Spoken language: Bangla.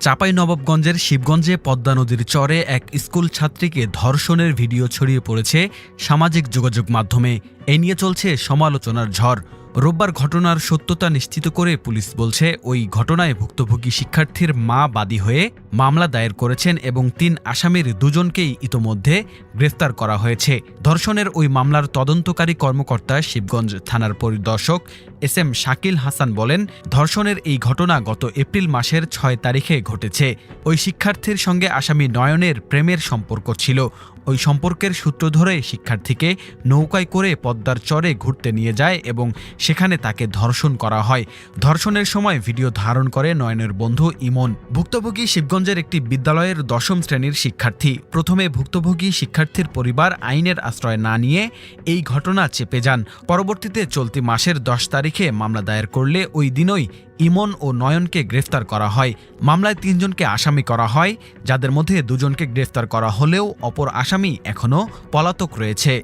চাপাই নবাবগঞ্জের শিবগঞ্জে পদ্মা নদীর চরে এক স্কুল ছাত্রীকে ধর্ষণের ভিডিও ছড়িয়ে পড়েছে সামাজিক যোগাযোগ মাধ্যমে। এ নিয়ে চলছে সমালোচনার ঝড়। রোববার ঘটনার সত্যতা নিশ্চিত করে পুলিশ বলছে, ওই ঘটনায় ভুক্তভোগী শিক্ষার্থীর মা বাদী হয়ে মামলা দায়ের করেছেন এবং তিন আসামির দুজনকেই ইতোমধ্যে গ্রেফতার করা হয়েছে। ধর্ষণের ওই মামলার তদন্তকারী কর্মকর্তা শিবগঞ্জ থানার পরিদর্শক এস এম শাকিল হাসান বলেন, ধর্ষণের এই ঘটনা গত এপ্রিল মাসের ছয় তারিখে ঘটেছে। ওই শিক্ষার্থীর সঙ্গে আসামি নয়নের প্রেমের সম্পর্ক ছিল। ওই সম্পর্কের সূত্র ধরে শিক্ষার্থীকে নৌকায় করে পদ্মার চরে ঘুরতে নিয়ে যায় এবং সেখানে তাকে ধর্ষণ করা হয়। ধর্ষণের সময় ভিডিও ধারণ করে নয়নের বন্ধু ইমন। ভুক্তভোগী শিবগঞ্জের একটি বিদ্যালয়ের দশম শ্রেণির শিক্ষার্থী। প্রথমে ভুক্তভোগী শিক্ষার্থীর পরিবার আইনের আশ্রয় না নিয়ে এই ঘটনা চেপে যান। পরবর্তীতে চলতি মাসের দশ তারিখে মামলা দায়ের করলে ওই দিনই ইমন ও নয়নকে গ্রেফতার করা হয়। মামলায় তিনজনকে আসামি করা হয়, যাদের মধ্যে দুজনকে গ্রেফতার করা হলেও অপর আসামি এখনও পলাতক রয়েছে।